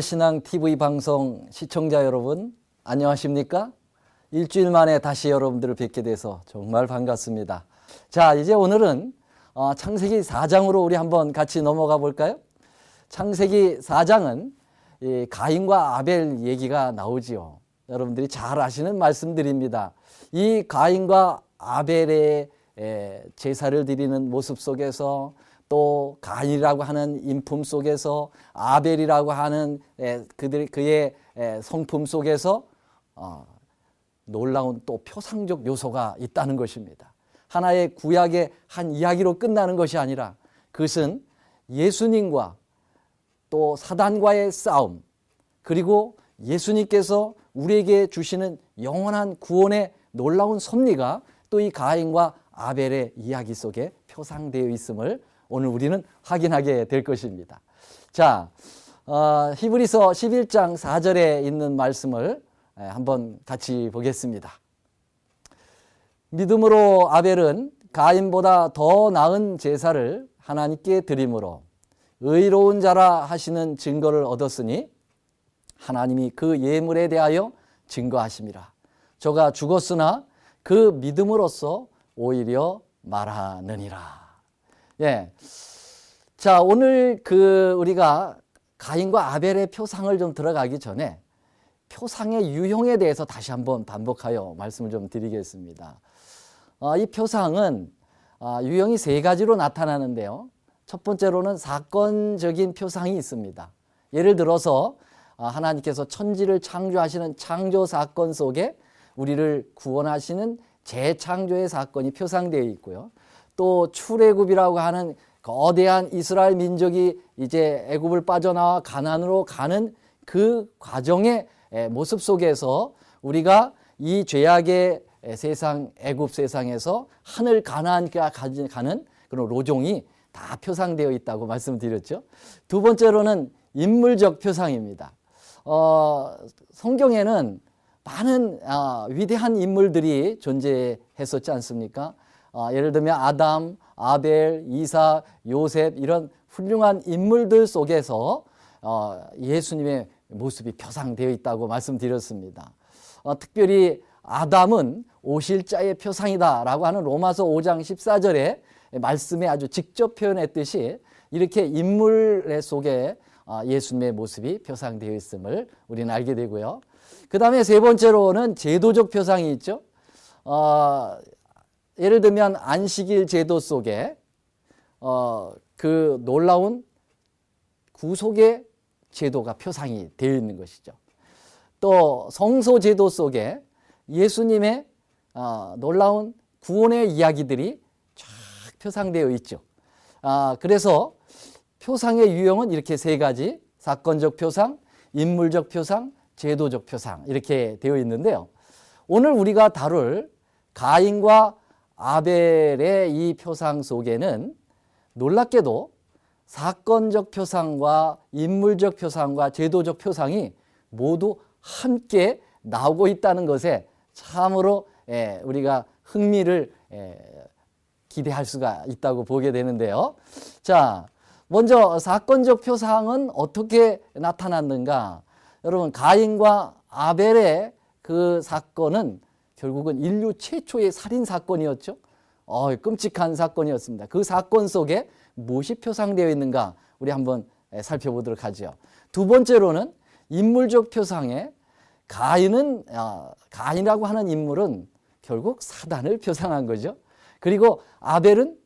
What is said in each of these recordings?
신앙 TV 방송 시청자 여러분 안녕하십니까? 일주일 만에 다시 여러분들을 뵙게 돼서 정말 반갑습니다. 자, 이제 오늘은 어, 창세기 4장으로 우리 한번 같이 넘어가 볼까요? 창세기 4장은 이 가인과 아벨 얘기가 나오지요. 여러분들이 잘 아시는 말씀드립니다. 이 가인과 아벨의 에, 제사를 드리는 모습 속에서 또 가인이라고 하는 인품 속에서 아벨이라고 하는 에, 그들 그의 에, 성품 속에서 어, 놀라운 또 표상적 요소가 있다는 것입니다. 하나의 구약의 한 이야기로 끝나는 것이 아니라 그것은 예수님과 또 사단과의 싸움 그리고 예수님께서 우리에게 주시는 영원한 구원의 놀라운 섭리가 또 이 가인과 아벨의 이야기 속에 표상되어 있음을 오늘 우리는 확인하게 될 것입니다. 자, 어, 히브리서 11장 4절에 있는 말씀을 에, 한번 같이 보겠습니다. 믿음으로 아벨은 가인보다 더 나은 제사를 하나님께 드림으로 의로운 자라 하시는 증거를 얻었으니 하나님이 그 예물에 대하여 증거하심이라. 저가 죽었으나 그 믿음으로써 오히려 말하느니라. 예. 자, 오늘 그 우리가 가인과 아벨의 표상을 좀 들어가기 전에 표상의 유형에 대해서 다시 한번 반복하여 말씀을 좀 드리겠습니다. 어, 이 표상은 어, 유형이 세 가지로 나타나는데요. 첫 번째로는 사건적인 표상이 있습니다. 예를 들어서 어, 하나님께서 천지를 창조하시는 창조 사건 속에 우리를 구원하시는 재창조의 사건이 표상되어 있고요. 또 출애굽이라고 하는 거대한 이스라엘 민족이 이제 애굽을 빠져나와 가난으로 가는 그 과정의 모습 속에서 우리가 이 죄악의 세상 애굽 세상에서 하늘 가나안가 가는 그런 로종이 다 표상되어 있다고 말씀드렸죠. 두 번째로는 인물적 표상입니다. 어, 성경에는 많은 어, 위대한 인물들이 존재했었지 않습니까? 어, 예를 들면 아담, 아벨, 이사, 요셉 이런 훌륭한 인물들 속에서 어, 예수님의 모습이 표상되어 있다고 말씀드렸습니다. 어, 특별히 아담은 오실자의 표상이다라고 하는 로마서 5장 14절에 말씀에 아주 직접 표현했듯이 이렇게 인물 속에 어, 예수님의 모습이 표상되어 있음을 우리는 알게 되고요. 그 다음에 세 번째로는 제도적 표상이 있죠. 어, 예를 들면 안식일 제도 속에 어, 그 놀라운 구속의 제도가 표상이 되어 있는 것이죠. 또 성소 제도 속에 예수님의 어, 놀라운 구원의 이야기들이 쫙 표상되어 있죠. 아, 그래서 표상의 유형은 이렇게 세 가지: 사건적 표상, 인물적 표상, 제도적 표상 이렇게 되어 있는데요. 오늘 우리가 다룰 가인과 아벨의 이 표상 속에는 놀랍게도 사건적 표상과 인물적 표상과 제도적 표상이 모두 함께 나오고 있다는 것에 참으로 예, 우리가 흥미를 예, 기대할 수가 있다고 보게 되는데요. 자, 먼저 사건적 표상은 어떻게 나타났는가? 여러분, 가인과 아벨의 그 사건은 결국은 인류 최초의 살인 사건이었죠. 어, 끔찍한 사건이었습니다. 그 사건 속에 무엇이 표상되어 있는가 우리 한번 살펴보도록 하죠. 두 번째로는 인물적 표상에 가인은 어, 가인이라고 하는 인물은 결국 사단을 표상한 거죠. 그리고 아벨은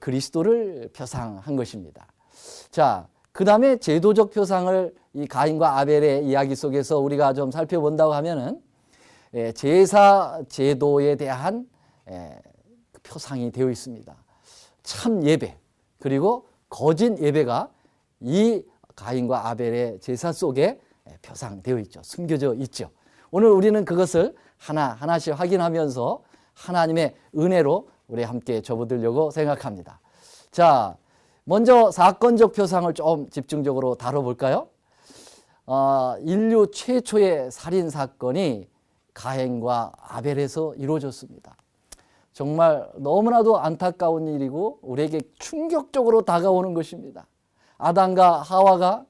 그리스도를 표상한 것입니다. 자, 그 다음에 제도적 표상을 이 가인과 아벨의 이야기 속에서 우리가 좀 살펴본다고 하면은 예, 제사 제도에 대한 예, 표상이 되어 있습니다. 참 예배 그리고 거짓 예배가 이 가인과 아벨의 제사 속에 예, 표상되어 있죠. 숨겨져 있죠. 오늘 우리는 그것을 하나 하나씩 확인하면서 하나님의 은혜로 우리 함께 접어들려고 생각합니다. 자, 먼저 사건적 표상을 좀 집중적으로 다뤄볼까요? 어, 인류 최초의 살인 사건이 가행과 아벨에서 이루어졌습니다. 정말 너무나도 안타까운 일이고 우리에게 충격적으로 다가오는 것입니다. 아담과 하와가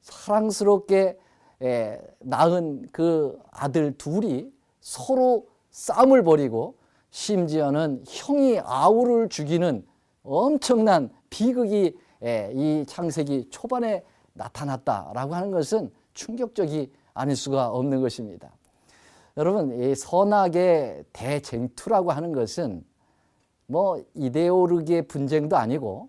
사랑스럽게 에, 낳은 그 아들 둘이 서로 싸움을 벌이고 심지어는 형이 아우를 죽이는 엄청난 비극이 에, 이 창세기 초반에 나타났다라고 하는 것은 충격적이 아닐 수가 없는 것입니다. 여러분, 이 선악의 대쟁투라고 하는 것은 뭐 이데올로기의 분쟁도 아니고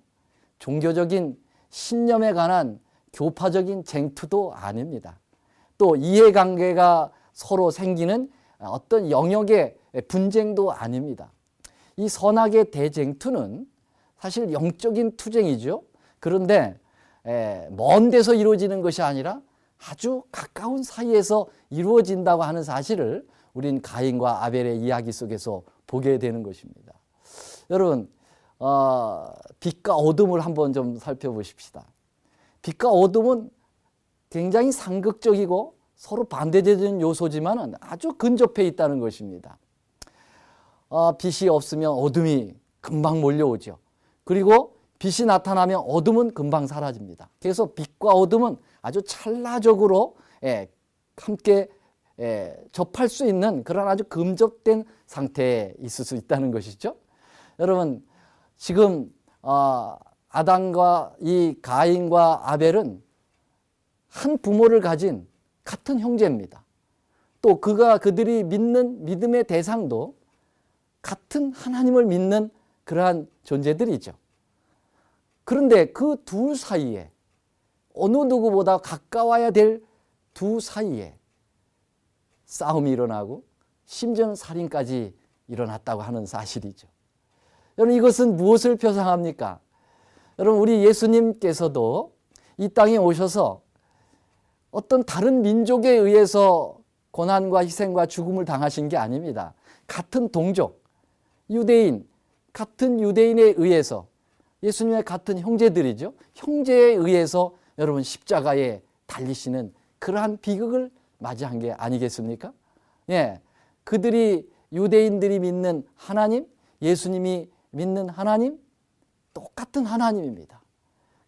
종교적인 신념에 관한 교파적인 쟁투도 아닙니다. 또 이해관계가 서로 생기는 어떤 영역의 분쟁도 아닙니다. 이 선악의 대쟁투는 사실 영적인 투쟁이죠. 그런데 에, 먼 데서 이루어지는 것이 아니라 아주 가까운 사이에서 이루어진다고 하는 사실을 우린 가인과 아벨의 이야기 속에서 보게 되는 것입니다. 여러분, 어, 빛과 어둠을 한번 좀 살펴보십시다. 빛과 어둠은 굉장히 상극적이고 서로 반대되는 요소지만 아주 근접해 있다는 것입니다. 어, 빛이 없으면 어둠이 금방 몰려오죠. 그리고 빛이 나타나면 어둠은 금방 사라집니다. 그래서 빛과 어둠은 아주 찰나적으로 예, 함께 예, 접할 수 있는 그런 아주 근접된 상태에 있을 수 있다는 것이죠. 여러분 지금 어, 아담과 이 가인과 아벨은 한 부모를 가진 같은 형제입니다. 또 그가 그들이 믿는 믿음의 대상도 같은 하나님을 믿는 그러한 존재들이죠. 그런데 그 둘 사이에 어느 누구보다 가까워야 될 두 사이에 싸움이 일어나고 심지어는 살인까지 일어났다고 하는 사실이죠. 여러분 이것은 무엇을 표상합니까? 여러분 우리 예수님께서도 이 땅에 오셔서 어떤 다른 민족에 의해서 고난과 희생과 죽음을 당하신 게 아닙니다. 같은 동족, 유대인, 같은 유대인에 의해서 예수님의 같은 형제들이죠. 형제에 의해서 여러분 십자가에 달리시는 그러한 비극을 맞이한 게 아니겠습니까? 예. 그들이 유대인들이 믿는 하나님, 예수님이 믿는 하나님 똑같은 하나님입니다.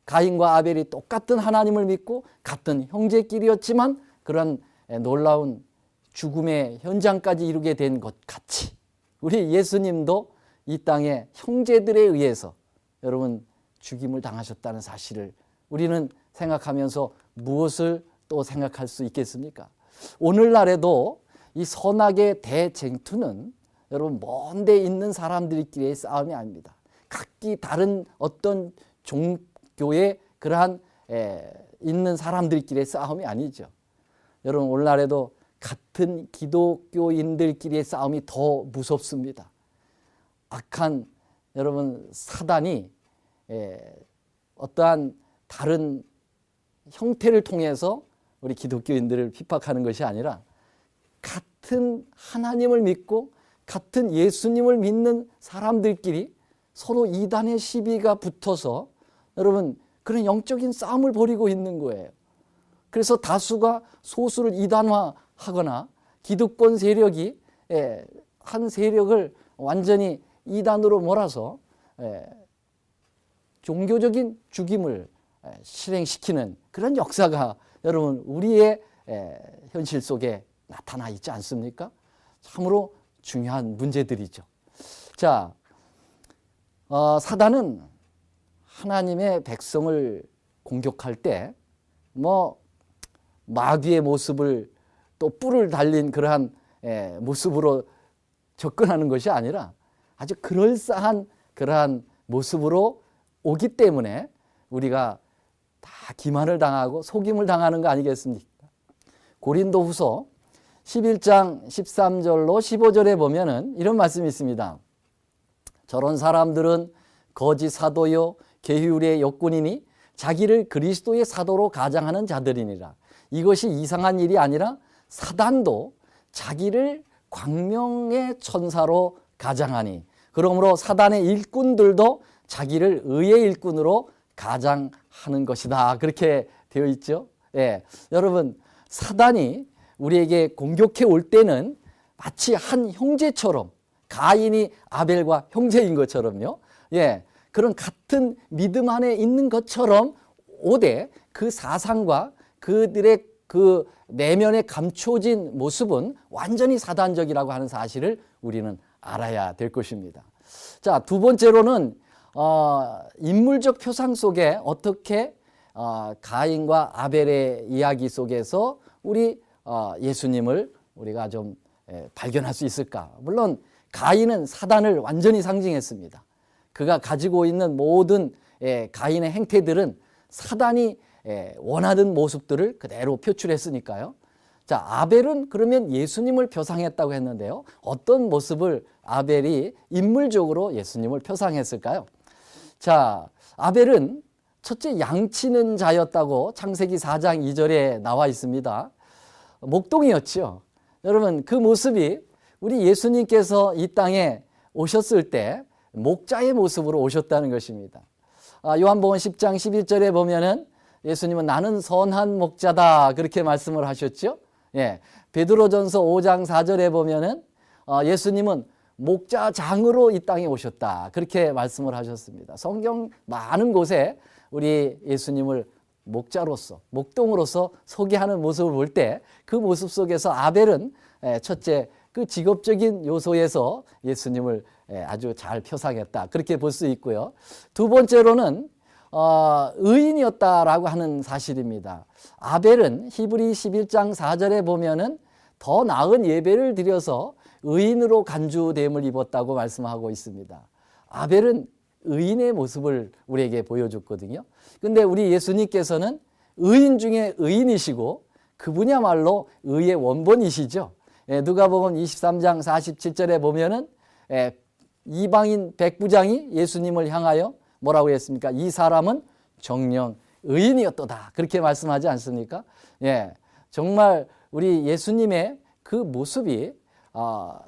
가인과 아벨이 똑같은 하나님을 믿고 같은 형제끼리였지만 그런 놀라운 죽음의 현장까지 이루게 된 것 같이 우리 예수님도 이 땅의 형제들에 의해서 여러분 죽임을 당하셨다는 사실을 우리는 생각하면서 무엇을 또 생각할 수 있겠습니까? 오늘날에도 이 선악의 대쟁투는 여러분 먼데 있는 사람들끼리의 싸움이 아닙니다. 각기 다른 어떤 종교의 그러한 에, 있는 사람들끼리의 싸움이 아니죠. 여러분 오늘날에도 같은 기독교인들끼리의 싸움이 더 무섭습니다. 악한 여러분 사단이 에, 어떠한 다른 형태를 통해서 우리 기독교인들을 핍박하는 것이 아니라 같은 하나님을 믿고 같은 예수님을 믿는 사람들끼리 서로 이단의 시비가 붙어서 여러분 그런 영적인 싸움을 벌이고 있는 거예요. 그래서 다수가 소수를 이단화하거나 기득권 세력이 예, 한 세력을 완전히 이단으로 몰아서 예, 종교적인 죽임을 예, 실행시키는 그런 역사가 여러분 우리의 현실 속에 나타나 있지 않습니까? 참으로 중요한 문제들이죠. 자, 어, 사단은 하나님의 백성을 공격할 때 뭐 마귀의 모습을 또 뿔을 달린 그러한 에, 모습으로 접근하는 것이 아니라 아주 그럴싸한 그러한 모습으로 오기 때문에 우리가 다 기만을 당하고 속임을 당하는 거 아니겠습니까? 고린도 후서 11장 13절로 15절에 보면은 이런 말씀이 있습니다. 저런 사람들은 거짓 사도요 계율의 역군이니 자기를 그리스도의 사도로 가장하는 자들이니라. 이것이 이상한 일이 아니라 사단도 자기를 광명의 천사로 가장하니 그러므로 사단의 일꾼들도 자기를 의의 일꾼으로 가장하는 것이다. 그렇게 되어 있죠. 예. 여러분, 사단이 우리에게 공격해 올 때는 마치 한 형제처럼 가인이 아벨과 형제인 것처럼요. 예. 그런 같은 믿음 안에 있는 것처럼 오되 그 사상과 그들의 그 내면에 감춰진 모습은 완전히 사단적이라고 하는 사실을 우리는 알아야 될 것입니다. 자, 두 번째로는 어, 인물적 표상 속에 어떻게 어, 가인과 아벨의 이야기 속에서 우리 어, 예수님을 우리가 좀 에, 발견할 수 있을까? 물론 가인은 사단을 완전히 상징했습니다. 그가 가지고 있는 모든 에, 가인의 행태들은 사단이 에, 원하는 모습들을 그대로 표출했으니까요. 자, 아벨은 그러면 예수님을 표상했다고 했는데요. 어떤 모습을 아벨이 인물적으로 예수님을 표상했을까요? 자, 아벨은 첫째 양치는 자였다고 창세기 4장 2절에 나와 있습니다. 목동이었죠. 여러분, 그 모습이 우리 예수님께서 이 땅에 오셨을 때 목자의 모습으로 오셨다는 것입니다. 아, 요한복음 10장 11절에 보면은 예수님은 나는 선한 목자다 그렇게 말씀을 하셨죠. 예. 베드로전서 5장 4절에 보면은 어, 예수님은 목자장으로 이 땅에 오셨다. 그렇게 말씀을 하셨습니다. 성경 많은 곳에 우리 예수님을 목자로서, 목동으로서 소개하는 모습을 볼 때 그 모습 속에서 아벨은 에, 첫째 그 직업적인 요소에서 예수님을 에, 아주 잘 표상했다. 그렇게 볼 수 있고요. 두 번째로는 어, 의인이었다라고 하는 사실입니다. 아벨은 히브리 11장 4절에 보면은 더 나은 예배를 드려서 의인으로 간주됨을 입었다고 말씀하고 있습니다. 아벨은 의인의 모습을 우리에게 보여줬거든요. 근데 우리 예수님께서는 의인 중에 의인이시고 그분야말로 의의 원본이시죠. 예, 누가복음 23장 47절에 보면은 예, 이방인 백부장이 예수님을 향하여 뭐라고 했습니까? 이 사람은 정령 의인이었도다. 그렇게 말씀하지 않습니까? 예. 정말 우리 예수님의 그 모습이 어,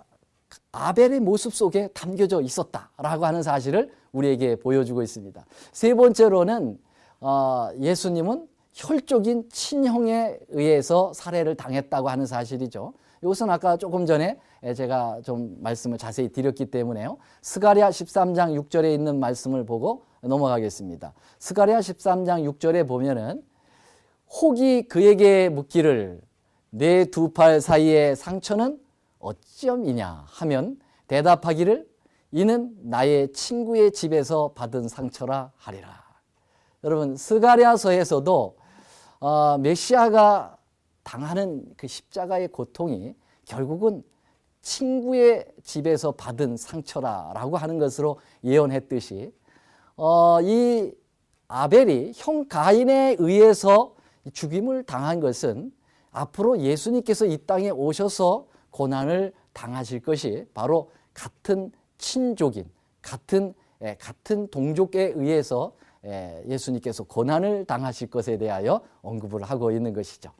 아벨의 모습 속에 담겨져 있었다라고 하는 사실을 우리에게 보여주고 있습니다. 세 번째로는 어, 예수님은 혈족인 친형에 의해서 살해를 당했다고 하는 사실이죠. 이것은 아까 조금 전에 제가 좀 말씀을 자세히 드렸기 때문에요. 스가랴 13장 6절에 있는 말씀을 보고 넘어가겠습니다. 스가랴 13장 6절에 보면은 혹이 그에게 묻기를 내 두 팔 사이의 상처는 어찌엄이냐 하면 대답하기를 이는 나의 친구의 집에서 받은 상처라 하리라. 여러분 스가랴서에서도 어, 메시아가 당하는 그 십자가의 고통이 결국은 친구의 집에서 받은 상처라라고 하는 것으로 예언했듯이 어, 이 아벨이 형 가인에 의해서 죽임을 당한 것은 앞으로 예수님께서 이 땅에 오셔서 고난을 당하실 것이 바로 같은 친족인 같은 예, 같은 동족에 의해서 예, 예수님께서 고난을 당하실 것에 대하여 언급을 하고 있는 것이죠.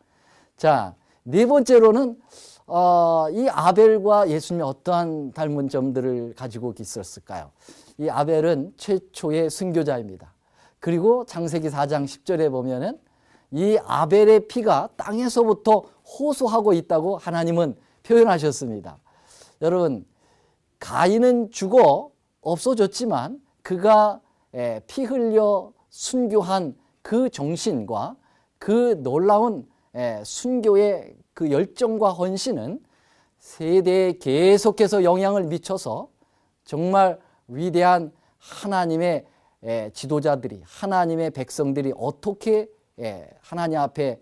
자, 네 번째로는 어, 이 아벨과 예수님이 어떠한 닮은 점들을 가지고 있었을까요? 이 아벨은 최초의 순교자입니다. 그리고 창세기 4장 10절에 보면은 이 아벨의 피가 땅에서부터 호소하고 있다고 하나님은 표현하셨습니다. 여러분, 가인은 죽어 없어졌지만 그가 예, 피 흘려 순교한 그 정신과 그 놀라운 예, 순교의 그 열정과 헌신은 세대에 계속해서 영향을 미쳐서 정말 위대한 하나님의 예, 지도자들이 하나님의 백성들이 어떻게 하나님 앞에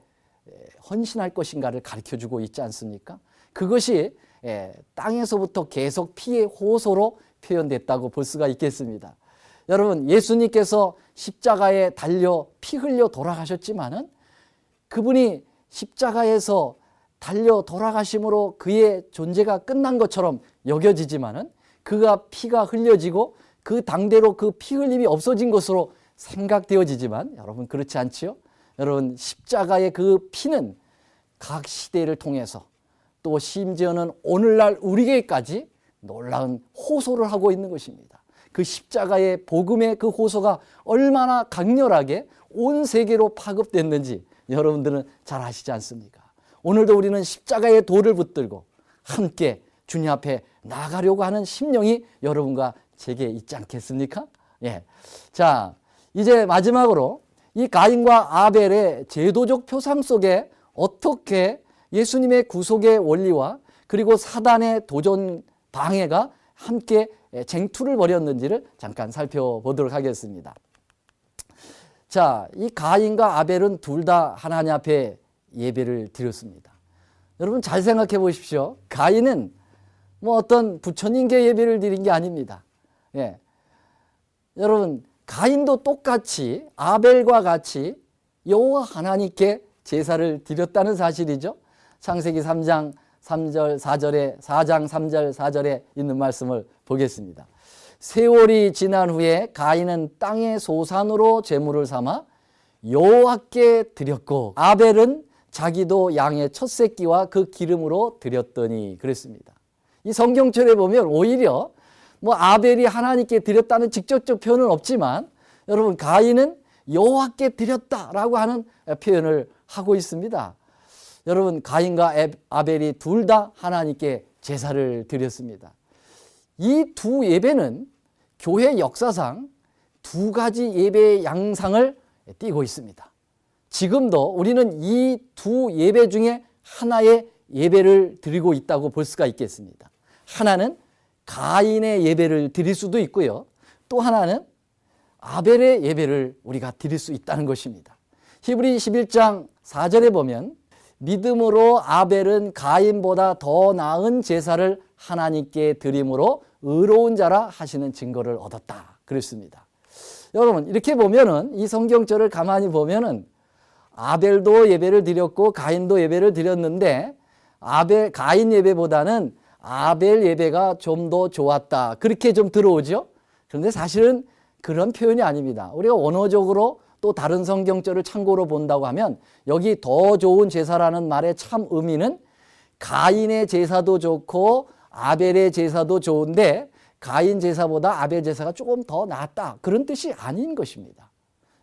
헌신할 것인가를 가르쳐 주고 있지 않습니까? 그것이 땅에서부터 계속 피의 호소로 표현됐다고 볼 수가 있겠습니다. 여러분, 예수님께서 십자가에 달려 피 흘려 돌아가셨지만은 그분이 십자가에서 달려 돌아가심으로 그의 존재가 끝난 것처럼 여겨지지만은 그가 피가 흘려지고 그 당대로 그 피 흘림이 없어진 것으로 생각되어지지만 여러분 그렇지 않지요? 여러분 십자가의 그 피는 각 시대를 통해서 또 심지어는 오늘날 우리에게까지 놀라운 호소를 하고 있는 것입니다. 그 십자가의 복음의 그 호소가 얼마나 강렬하게 온 세계로 파급됐는지 여러분들은 잘 아시지 않습니까? 오늘도 우리는 십자가의 돌을 붙들고 함께 주님 앞에 나가려고 하는 심령이 여러분과 제게 있지 않겠습니까? 예. 자, 이제 마지막으로 이 가인과 아벨의 제도적 표상 속에 어떻게 예수님의 구속의 원리와 그리고 사단의 도전 방해가 함께 쟁투를 벌였는지를 잠깐 살펴보도록 하겠습니다. 자, 이 가인과 아벨은 둘 다 하나님 앞에 예배를 드렸습니다. 여러분 잘 생각해 보십시오. 가인은 뭐 어떤 부처님께 예배를 드린 게 아닙니다. 예. 여러분 가인도 똑같이 아벨과 같이 여호와 하나님께 제사를 드렸다는 사실이죠. 창세기 3장 3절 4절에 4장 3절 4절에 있는 말씀을 보겠습니다. 세월이 지난 후에 가인은 땅의 소산으로 제물을 삼아 여호와께 드렸고 아벨은 자기도 양의 첫 새끼와 그 기름으로 드렸더니 그랬습니다. 이 성경절에 보면 오히려 뭐 아벨이 하나님께 드렸다는 직접적 표현은 없지만 여러분 가인은 여호와께 드렸다라고 하는 표현을 하고 있습니다. 여러분 가인과 아벨이 둘 다 하나님께 제사를 드렸습니다. 이 두 예배는 교회 역사상 두 가지 예배의 양상을 띠고 있습니다. 지금도 우리는 이 두 예배 중에 하나의 예배를 드리고 있다고 볼 수가 있겠습니다. 하나는 가인의 예배를 드릴 수도 있고요. 또 하나는 아벨의 예배를 우리가 드릴 수 있다는 것입니다. 히브리 11장 4절에 보면 믿음으로 아벨은 가인보다 더 나은 제사를 하나님께 드림으로 의로운 자라 하시는 증거를 얻었다. 그랬습니다. 여러분 이렇게 보면은 이 성경절을 가만히 보면은 아벨도 예배를 드렸고 가인도 예배를 드렸는데 아벨 가인 예배보다는 아벨 예배가 좀 더 좋았다. 그렇게 좀 들어오죠. 그런데 사실은 그런 표현이 아닙니다. 우리가 원어적으로 또 다른 성경절을 참고로 본다고 하면 여기 더 좋은 제사라는 말의 참 의미는 가인의 제사도 좋고 아벨의 제사도 좋은데 가인 제사보다 아벨 제사가 조금 더 낫다. 그런 뜻이 아닌 것입니다.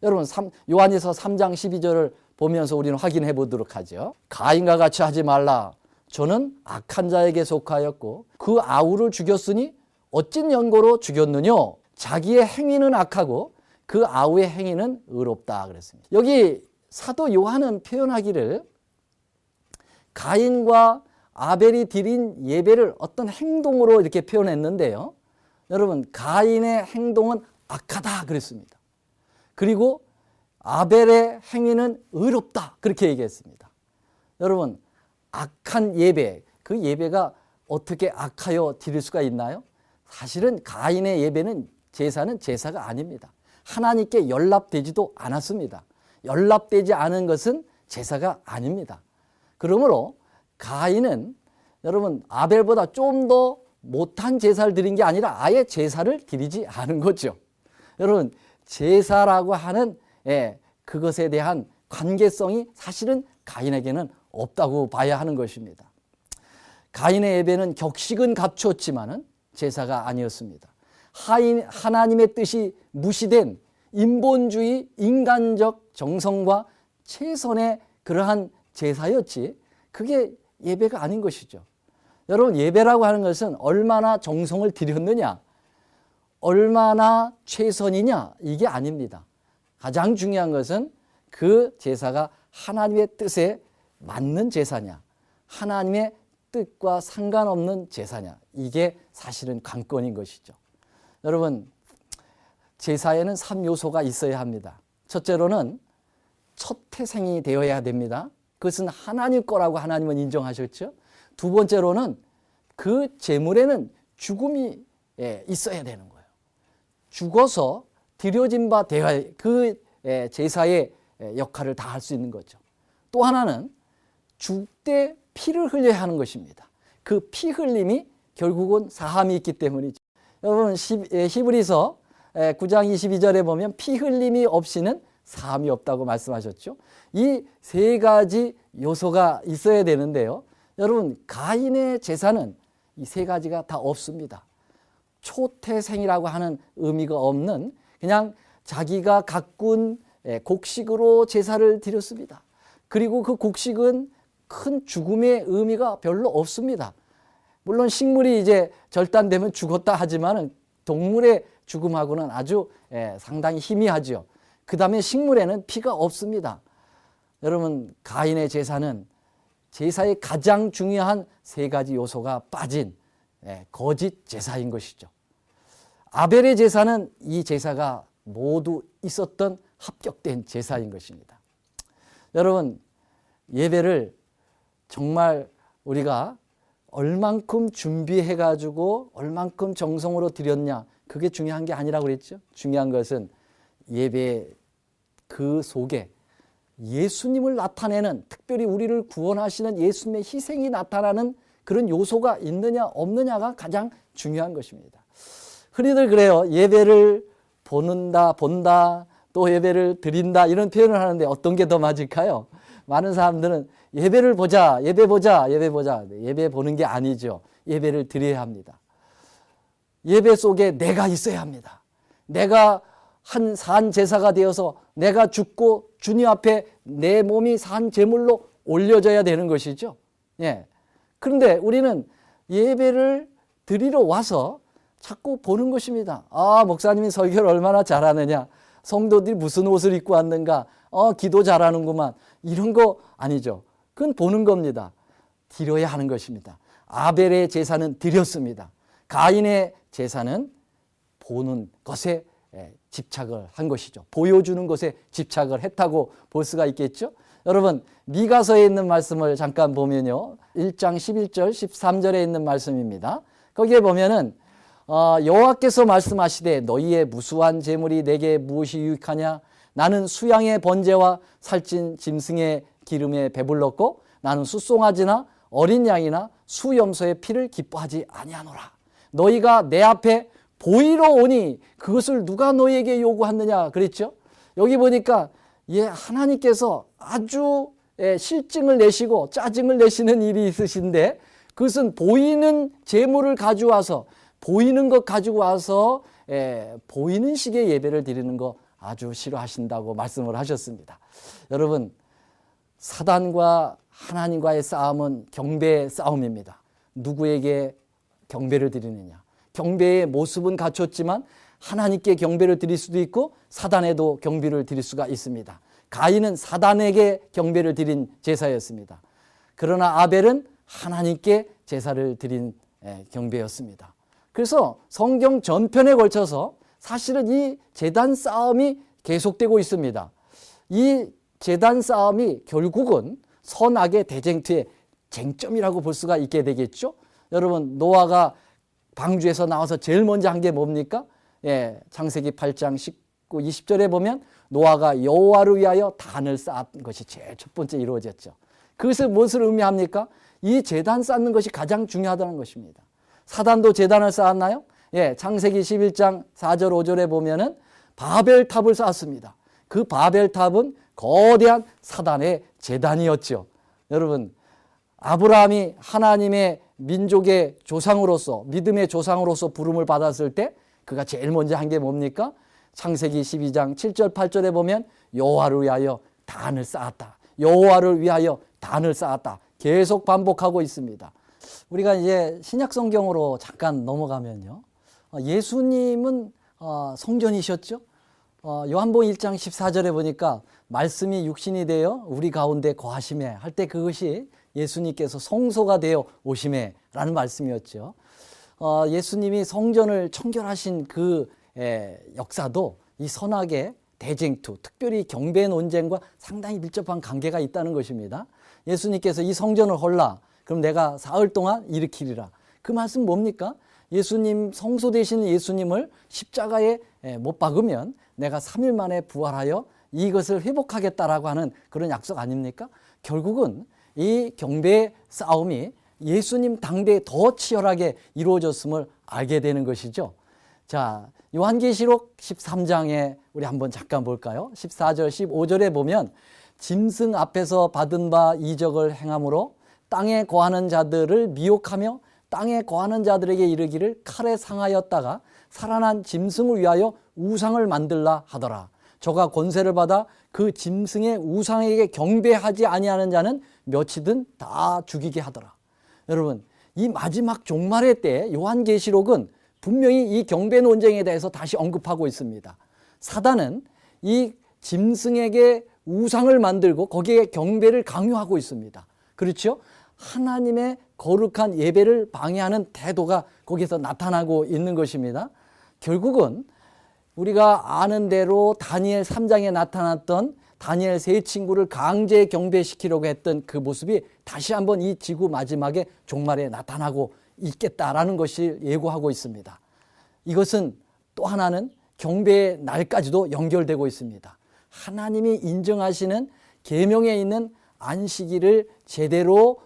여러분 요한에서 3장 12절을 보면서 우리는 확인해 보도록 하죠. 가인과 같이 하지 말라. 저는 악한 자에게 속하였고 그 아우를 죽였으니 어찐 연고로 죽였느냐? 자기의 행위는 악하고 그 아우의 행위는 의롭다 그랬습니다. 여기 사도 요한은 표현하기를 가인과 아벨이 드린 예배를 어떤 행동으로 이렇게 표현했는데요. 여러분 가인의 행동은 악하다 그랬습니다. 그리고 아벨의 행위는 의롭다 그렇게 얘기했습니다. 여러분 악한 예배 그 예배가 어떻게 악하여 드릴 수가 있나요? 사실은 가인의 예배는 제사는 제사가 아닙니다. 하나님께 연락되지도 않았습니다. 연락되지 않은 것은 제사가 아닙니다. 그러므로 가인은 여러분 아벨보다 좀 더 못한 제사를 드린 게 아니라 아예 제사를 드리지 않은 거죠. 여러분 제사라고 하는 예, 그것에 대한 관계성이 사실은 가인에게는 없다고 봐야 하는 것입니다. 가인의 예배는 격식은 갖추었지만은 제사가 아니었습니다. 하인, 하나님의 뜻이 무시된 인본주의 인간적 정성과 최선의 그러한 제사였지 그게 예배가 아닌 것이죠. 여러분 예배라고 하는 것은 얼마나 정성을 들였느냐 얼마나 최선이냐 이게 아닙니다. 가장 중요한 것은 그 제사가 하나님의 뜻에 맞는 제사냐 하나님의 뜻과 상관없는 제사냐 이게 사실은 관건인 것이죠. 여러분 제사에는 3요소가 있어야 합니다. 첫째로는 첫 태생이 되어야 됩니다. 그것은 하나님 거라고 하나님은 인정하셨죠. 두 번째로는 그 제물에는 죽음이 예, 있어야 되는 거예요. 죽어서 드려진 바 되어야 그 예, 제사의 예, 역할을 다 할 수 있는 거죠. 또 하나는 죽 때 피를 흘려야 하는 것입니다. 그 피 흘림이 결국은 사함이 있기 때문이죠. 여러분 히브리서 9장 22절에 보면 피 흘림이 없이는 사함이 없다고 말씀하셨죠. 이 세 가지 요소가 있어야 되는데요. 여러분 가인의 제사는 이 세 가지가 다 없습니다. 초태생이라고 하는 의미가 없는 그냥 자기가 가꾼 곡식으로 제사를 드렸습니다. 그리고 그 곡식은 큰 죽음의 의미가 별로 없습니다. 물론 식물이 이제 절단되면 죽었다 하지만 동물의 죽음하고는 아주 상당히 희미하죠. 그 다음에 식물에는 피가 없습니다. 여러분 가인의 제사는 제사의 가장 중요한 세 가지 요소가 빠진 예, 거짓 제사인 것이죠. 아벨의 제사는 이 제사가 모두 있었던 합격된 제사인 것입니다. 여러분 예배를 정말 우리가 얼만큼 준비해 가지고 얼만큼 정성으로 드렸냐 그게 중요한 게 아니라고 그랬죠. 중요한 것은 예배 그 속에 예수님을 나타내는 특별히 우리를 구원하시는 예수님의 희생이 나타나는 그런 요소가 있느냐 없느냐가 가장 중요한 것입니다. 흔히들 그래요. 예배를 보는다, 본다, 또 예배를 드린다 이런 표현을 하는데 어떤 게 더 맞을까요? 많은 사람들은 예배를 보자, 예배 보자, 예배 보자. 예배 보는 게 아니죠. 예배를 드려야 합니다. 예배 속에 내가 있어야 합니다. 내가 한 산 제사가 되어서 내가 죽고 주님 앞에 내 몸이 산 제물로 올려져야 되는 것이죠. 예. 그런데 우리는 예배를 드리러 와서 자꾸 보는 것입니다. 아, 목사님이 설교를 얼마나 잘하느냐. 성도들이 무슨 옷을 입고 왔는가. 어, 기도 잘하는구만. 이런 거 아니죠. 그건 보는 겁니다. 드려야 하는 것입니다. 아벨의 제사는 드렸습니다. 가인의 제사는 보는 것에 예, 집착을 한 것이죠. 보여주는 것에 집착을 했다고 볼 수가 있겠죠. 여러분 미가서에 있는 말씀을 잠깐 보면요. 1장 11절 13절에 있는 말씀입니다. 거기에 보면은 어, 여호와께서 말씀하시되 너희의 무수한 재물이 내게 무엇이 유익하냐 나는 수양의 번제와 살찐 짐승의 기름에 배불렀고 나는 숫송아지나 어린 양이나 수염소의 피를 기뻐하지 아니하노라 너희가 내 앞에 보이러 오니 그것을 누가 너희에게 요구하느냐 그랬죠 여기 보니까 예 하나님께서 아주 예, 실증을 내시고 짜증을 내시는 일이 있으신데 그것은 보이는 재물을 가져와서 보이는 것 가지고 와서 예, 보이는 식의 예배를 드리는 거 아주 싫어하신다고 말씀을 하셨습니다. 여러분 사단과 하나님과의 싸움은 경배의 싸움입니다. 누구에게 경배를 드리느냐? 경배의 모습은 갖췄지만 하나님께 경배를 드릴 수도 있고 사단에도 경배를 드릴 수가 있습니다. 가인은 사단에게 경배를 드린 제사였습니다. 그러나 아벨은 하나님께 제사를 드린 예, 경배였습니다. 그래서 성경 전편에 걸쳐서 사실은 이 재단 싸움이 계속되고 있습니다. 이 재단 싸움이 결국은 선악의 대쟁투의 쟁점이라고 볼 수가 있게 되겠죠. 여러분 노아가 방주에서 나와서 제일 먼저 한 게 뭡니까? 예, 창세기 8장 19, 20절에 보면 노아가 여호와를 위하여 단을 쌓은 것이 제일 첫 번째 이루어졌죠. 그것을 무엇을 의미합니까? 이 재단 쌓는 것이 가장 중요하다는 것입니다. 사단도 재단을 쌓았나요? 예, 창세기 11장 4절 5절에 보면은 바벨탑을 쌓았습니다. 그 바벨탑은 거대한 사단의 재단이었죠. 여러분, 아브라함이 하나님의 민족의 조상으로서 믿음의 조상으로서 부름을 받았을 때 그가 제일 먼저 한 게 뭡니까? 창세기 12장 7절 8절에 보면 여호와를 위하여 단을 쌓았다. 여호와를 위하여 단을 쌓았다. 계속 반복하고 있습니다. 우리가 이제 신약 성경으로 잠깐 넘어가면요. 어, 예수님은 어, 성전이셨죠. 어, 요한복음 1장 14절에 보니까 말씀이 육신이 되어 우리 가운데 거하심에 할 때 그것이 예수님께서 성소가 되어 오심에라는 말씀이었죠. 어, 예수님이 성전을 청결하신 그 에, 역사도 이 선악의 대쟁투, 특별히 경배 논쟁과 상당히 밀접한 관계가 있다는 것입니다. 예수님께서 이 성전을 헐라, 그럼 내가 사흘 동안 일으키리라. 그 말씀 뭡니까? 예수님 성소 되시는 예수님을 십자가에 못 박으면 내가 3일 만에 부활하여 이것을 회복하겠다라고 하는 그런 약속 아닙니까? 결국은 이 경배 싸움이 예수님 당대에 더 치열하게 이루어졌음을 알게 되는 것이죠. 자, 요한계시록 13장에 우리 한번 잠깐 볼까요? 14절, 15절에 보면 짐승 앞에서 받은 바 이적을 행함으로 땅에 거하는 자들을 미혹하며 땅에 거하는 자들에게 이르기를 칼에 상하였다가 살아난 짐승을 위하여 우상을 만들라 하더라. 저가 권세를 받아 그 짐승의 우상에게 경배하지 아니하는 자는 몇이든 다 죽이게 하더라. 여러분, 이 마지막 종말의 때 요한계시록은 분명히 이 경배 논쟁에 대해서 다시 언급하고 있습니다. 사단은 이 짐승에게 우상을 만들고 거기에 경배를 강요하고 있습니다. 그렇죠? 하나님의 거룩한 예배를 방해하는 태도가 거기서 나타나고 있는 것입니다. 결국은 우리가 아는 대로 다니엘 3장에 나타났던 다니엘 세 친구를 강제 경배시키려고 했던 그 모습이 다시 한번 이 지구 마지막에 종말에 나타나고 있겠다라는 것이 예고하고 있습니다. 이것은 또 하나는 경배의 날까지도 연결되고 있습니다. 하나님이 인정하시는 계명에 있는 안식일을 제대로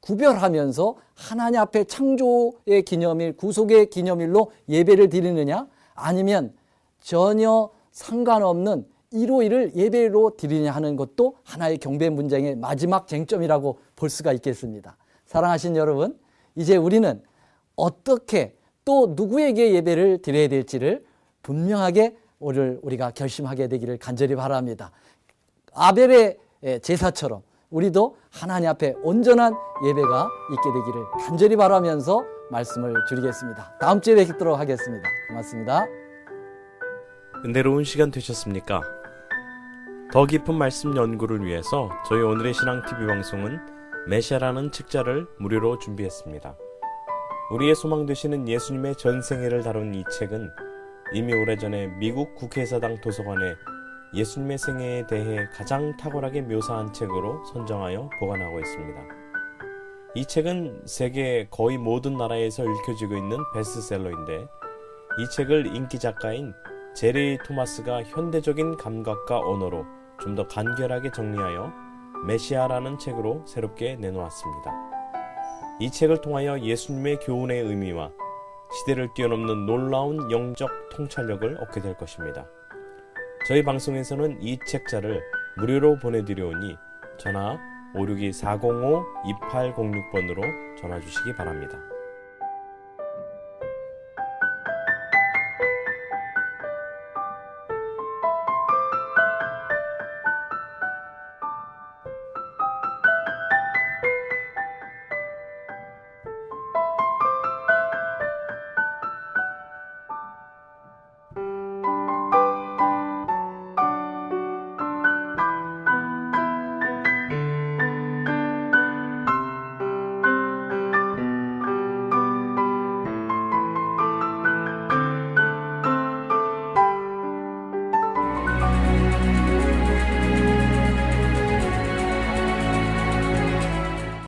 구별하면서 하나님 앞에 창조의 기념일, 구속의 기념일로 예배를 드리느냐 아니면 전혀 상관없는 일요일을 예배로 드리냐 하는 것도 하나의 경배 문장의 마지막 쟁점이라고 볼 수가 있겠습니다. 사랑하신 여러분, 이제 우리는 어떻게 또 누구에게 예배를 드려야 될지를 분명하게 오늘 우리가 결심하게 되기를 간절히 바랍니다. 아벨의 제사처럼 우리도 하나님 앞에 온전한 예배가 있게 되기를 간절히 바라면서 말씀을 드리겠습니다. 다음 주에 뵙도록 하겠습니다. 고맙습니다. 은혜로운 시간 되셨습니까? 더 깊은 말씀 연구를 위해서 저희 오늘의 신앙 TV 방송은 메시아라는 책자를 무료로 준비했습니다. 우리의 소망 되시는 예수님의 전생애를 다룬 이 책은 이미 오래전에 미국 국회의사당 도서관에 예수님의 생애에 대해 가장 탁월하게 묘사한 책으로 선정하여 보관하고 있습니다. 이 책은 세계 거의 모든 나라에서 읽혀지고 있는 베스트셀러인데 이 책을 인기 작가인 제리 토마스가 현대적인 감각과 언어로 좀 더 간결하게 정리하여 메시아라는 책으로 새롭게 내놓았습니다. 이 책을 통하여 예수님의 교훈의 의미와 시대를 뛰어넘는 놀라운 영적 통찰력을 얻게 될 것입니다. 저희 방송에서는 이 책자를 무료로 보내드려오니 전화 562-405-2806번으로 전화 주시기 바랍니다.